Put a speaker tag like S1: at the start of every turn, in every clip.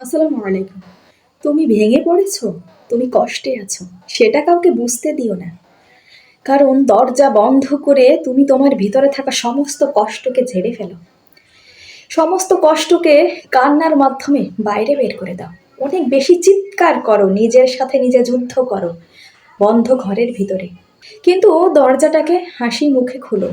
S1: আসসালামু আলাইকুম। তুমি ভেঙে পড়েছো? তুমি কষ্টে আছো। সেটা কাউকে বুঝতে দিও না। কারণ দরজা বন্ধ করে তুমি তোমার ভিতরে থাকা সমস্ত কষ্টকে ঝেড়ে ফেলো। সমস্ত কষ্টকে কান্নার মাধ্যমে বাইরে বের করে দাও। অনেক বেশি চিৎকার করো, নিজের সাথে নিজে যুদ্ধ করো, বন্ধ ঘরের ভিতরে। কিন্তু দরজাটাকে হাসি মুখে খুলো।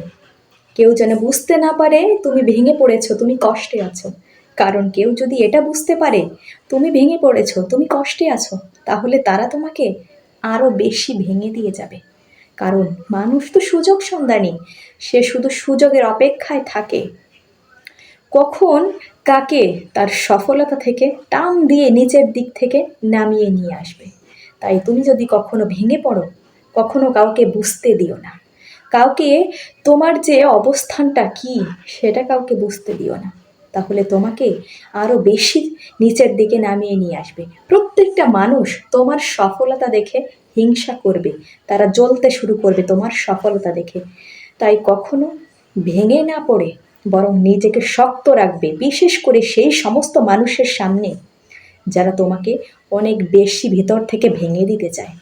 S1: কেউ যেন বুঝতে না পারে, তুমি ভেঙে পড়েছো, তুমি কষ্টে আছো। কারণ কেউ যদি এটা বুঝতে পারে, তুমি ভেঙে পড়েছো, তুমি কষ্টে আছো তাহলে তারা তোমাকে আরও বেশি ভেঙে দিয়ে যাবে। কারণ মানুষ তো সুযোগ সন্ধানী, সে শুধু সুযোগের অপেক্ষায় থাকে। কখন কাকে তার সফলতা থেকে টান দিয়ে নিচের দিক থেকে নামিয়ে নিয়ে আসবে। তাই তুমি যদি কখনো ভেঙে পড়ো, কখনো কাউকে বুঝতে দিও না। কাউকে তোমার যে অবস্থানটা কি, সেটা কাউকে বুঝতে দিও না। তাহলে তোমাকে আরও বেশি নিচের দিকে নামিয়ে নিয়ে আসবে। প্রত্যেকটা মানুষ তোমার সফলতা দেখে হিংসা করবে। তারা জ্বলতে শুরু করবে তোমার সফলতা দেখে। তাই কখনো ভেঙে না পড়ে, বরং নিজেকে শক্ত রাখবে। বিশেষ করে সেই সমস্ত মানুষের সামনে যারা তোমাকে অনেক বেশি ভেতর থেকে ভেঙে দিতে চায়।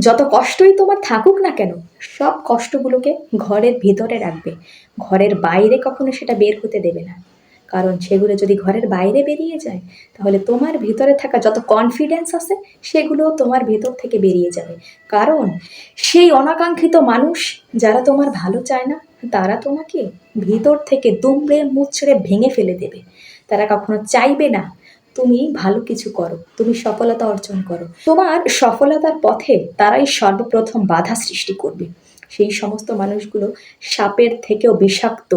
S1: যত কষ্টই তোমার থাকুক না কেন, সব কষ্টগুলোকে ঘরের ভিতরে রাখবে। ঘরের বাইরে কখনো সেটা বের হতে দেবে না। কারণ সেগুলো যদি ঘরের বাইরে বেরিয়ে যায়, তাহলে তোমার ভিতরে থাকা যত কনফিডেন্স আছে, সেগুলো তোমার ভেতর থেকে বেরিয়ে যাবে। কারণ সেই অনাকাঙ্ক্ষিত মানুষ, যারা তোমার ভালো চায় না, তারা তোমাকে ভিতর থেকে দুমড়ে মুচড়ে ভেঙে ফেলে দেবে। তারা কখনো চাইবে না, তুমি ভালো কিছু করো, তুমি সফলতা অর্জন করো। তোমার সফলতার পথে তারাই সর্বপ্রথম বাধা সৃষ্টি করবে। সেই সমস্ত মানুষগুলো সাপের থেকেও বিষাক্ত।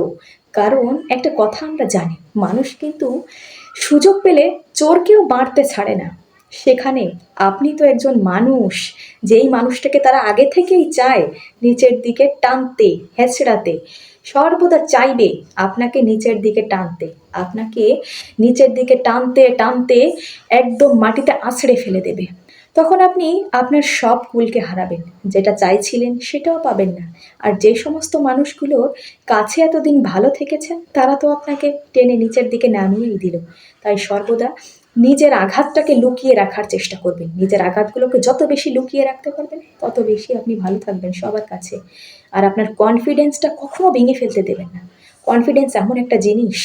S1: কারণ একটা কথা আমরা জানি, মানুষ কিন্তু সুযোগ পেলে চোরকেও বাড়তে ছাড়ে না। সেখানে আপনি তো একজন মানুষ, যেই মানুষটাকে তারা আগে থেকেই চায় নিচের দিকে টানতে, হেঁচড়াতে। সর্বদা চাইবে আপনাকে নিচের দিকে টানতে। আপনাকে নিচের দিকে টানতে টানতে একদম মাটিতে আছড়ে ফেলে দেবে। তখন আপনি আপনার সব কুলকে হারাবেন। যেটা চাইছিলেন সেটাও পাবেন না। আর যে সমস্ত মানুষগুলোর কাছে এতদিন ভালো থেকেছেন, তারা তো আপনাকে টেনে নিচের দিকে নামিয়েই দিল। তাই সর্বদা নিজের আঘাতটাকে লুকিয়ে রাখার চেষ্টা করবেন। নিজের আঘাতগুলোকে যত বেশি লুকিয়ে রাখতে পারবেন, তত বেশি আপনি ভালো থাকবেন সবার কাছে। আর আপনার কনফিডেন্সটা কখনো ভেঙে ফেলতে দেবেন না। কনফিডেন্স এমন একটা জিনিস,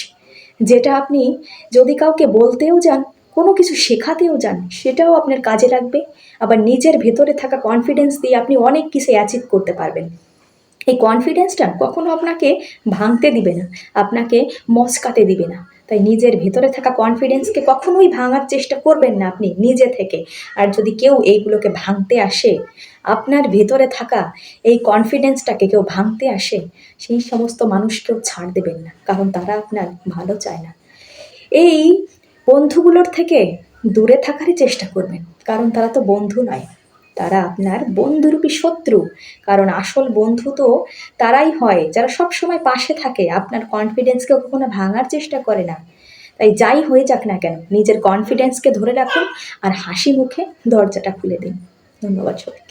S1: যেটা আপনি যদি কাউকে বলতেও যান কোনো কিছু শেখাতেও যান, সেটাও আপনার কাজে লাগবে। আবার নিজের ভেতরে থাকা কনফিডেন্স দিয়ে আপনি অনেক কিছু অ্যাচিভ করতে পারবেন। এই কনফিডেন্সটা কখনো আপনাকে ভাঙতে দিবে না, আপনাকে মচকাতে দিবে না। তাই নিজের ভেতরে থাকা কনফিডেন্সকে কখনোই ভাঙার চেষ্টা করবেন না আপনি নিজে থেকে। আর যদি কেউ এইগুলোকে ভাঙতে আসে, আপনার ভেতরে থাকা এই কনফিডেন্সটাকে কেউ ভাঙতে আসে, সেই সমস্ত মানুষকেও ছাড় দেবেন না, কারণ তারা আপনার ভালো চায় না। এই বন্ধুগুলোর থেকে দূরে থাকারই চেষ্টা করবেন, কারণ তারা তো বন্ধু নয়। তারা আপনার বন্ধুরূপী শত্রু, কারণ আসল বন্ধু তো তারাই হয়, যারা সব সময় পাশে থাকে। আপনার কনফিডেন্সকে কখনো ভাঙার চেষ্টা করে না। তাই যাই হয়ে যাক না কেন, নিজের কনফিডেন্সকে ধরে রাখুন আর হাসি মুখে দরজাটা খুলে দিন। ধন্যবাদ সবাই